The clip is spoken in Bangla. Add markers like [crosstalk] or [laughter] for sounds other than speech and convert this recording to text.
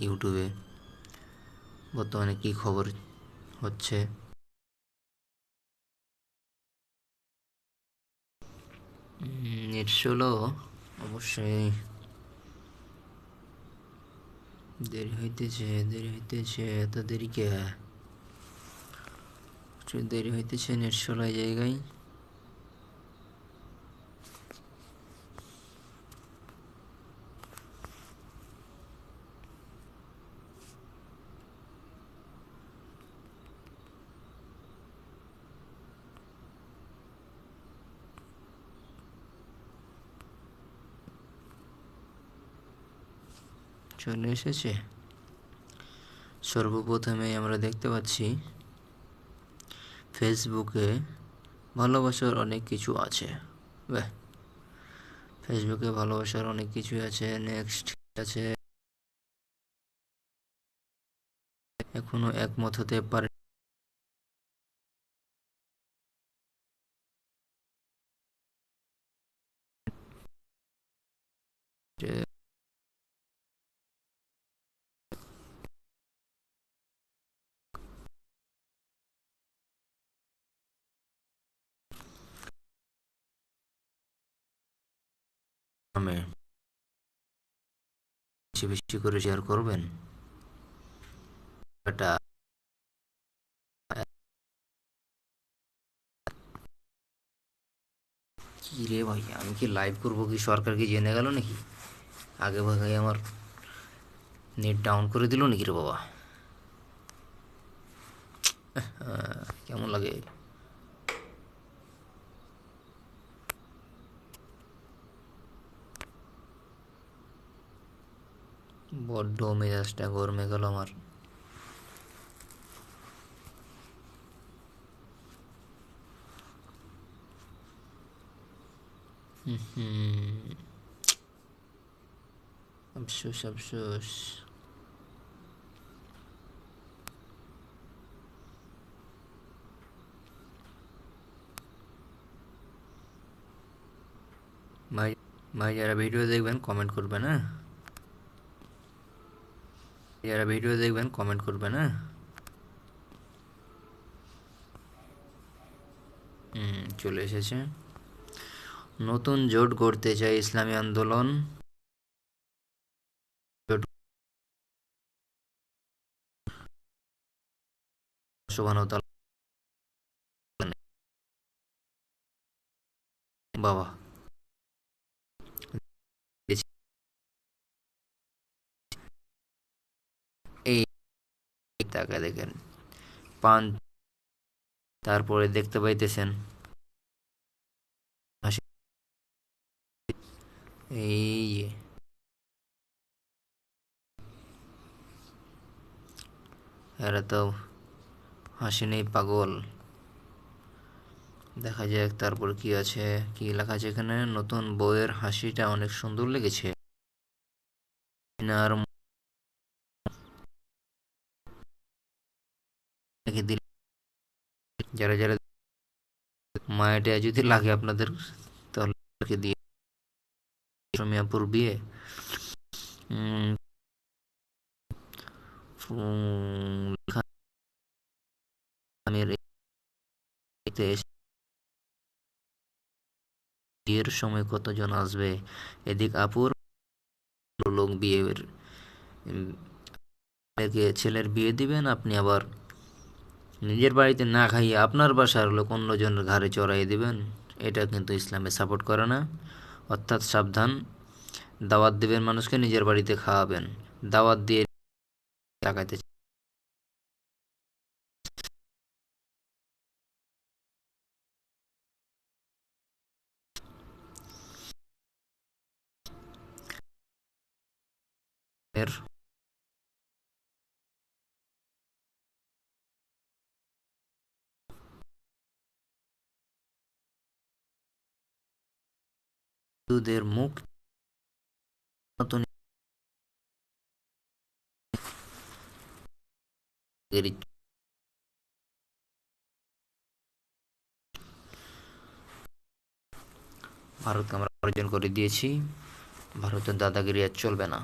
ইউটিউবে। বর্তমানে কি খবর হচ্ছে? নেট স্লো অবশ্যই দেরি হইতেছে দেরি হইতেছে, এত দেরি কে? দেরি হইতেছে নেট স্লো জায়গায়। চলে এসেছে। সর্বপ্রথমে আমরা দেখতে পাচ্ছি, ফেসবুকে ভালোবাসার অনেক কিছু আছে। বাহ! ফেসবুকে ভালোবাসার অনেক কিছুই আছে। নেক্সট আছে? এখনও একমত হতে পারে যে নামে বেশি বেশি করে শেয়ার করবেন। এটা কি রে ভাই, আমি কি লাইভ করব কি? সরকার কি জেনে গেল নাকি? আগে ভাগে আমার নেট ডাউন করে দিল নাকি রে বাবা? [laughs] কেমন লাগে? বড্ড মেজাজটা গরমে গেল আমার। আফসোস আফসোস। ভাই ভাই যারা ভিডিও দেখবেন কমেন্ট করবেন হ্যাঁ? যারা ভিডিও দেখবেন কমেন্ট করবেন হ্যাঁ? চলে এসেছে। নতুন জোট গড়তে চায় ইসলামী আন্দোলন। বাবা। তাকা দেখেন। পান তারপরে দেখতে পাইতেছেন। এরা তো হাসি নেই, পাগল। দেখা যাক তারপর কি আছে, কি লেখা আছে এখানে। নতুন বইয়ের হাসিটা অনেক সুন্দর লেগেছে। আর যারা যারা মায়াটা যদি লাগে আপনাদের, তাহলে দিয়ে মিয়াপুর বিয়ে। বিয়ের সময় কতজন আসবে? এদিক আপুর লোক বিয়ের ছেলের বিয়ে দিবেন, আপনি আবার নিজের বাড়িতে না খাইয়ে আপনার বাসার লোক অন্যজনের ঘাড়ে চড়াই দিবেন, এটা কিন্তু ইসলামে সাপোর্ট করে না। অর্থাৎ সাবধান, দাওয়াত দেবেন মানুষকে, নিজের বাড়িতে খাওয়াবেন। দাওয়াত দিয়ে টাকাতে এর দুধের মুখ ভারতকে আমরা অর্জন করে দিয়েছি। ভারতের দাদাগিরি আর চলবে না।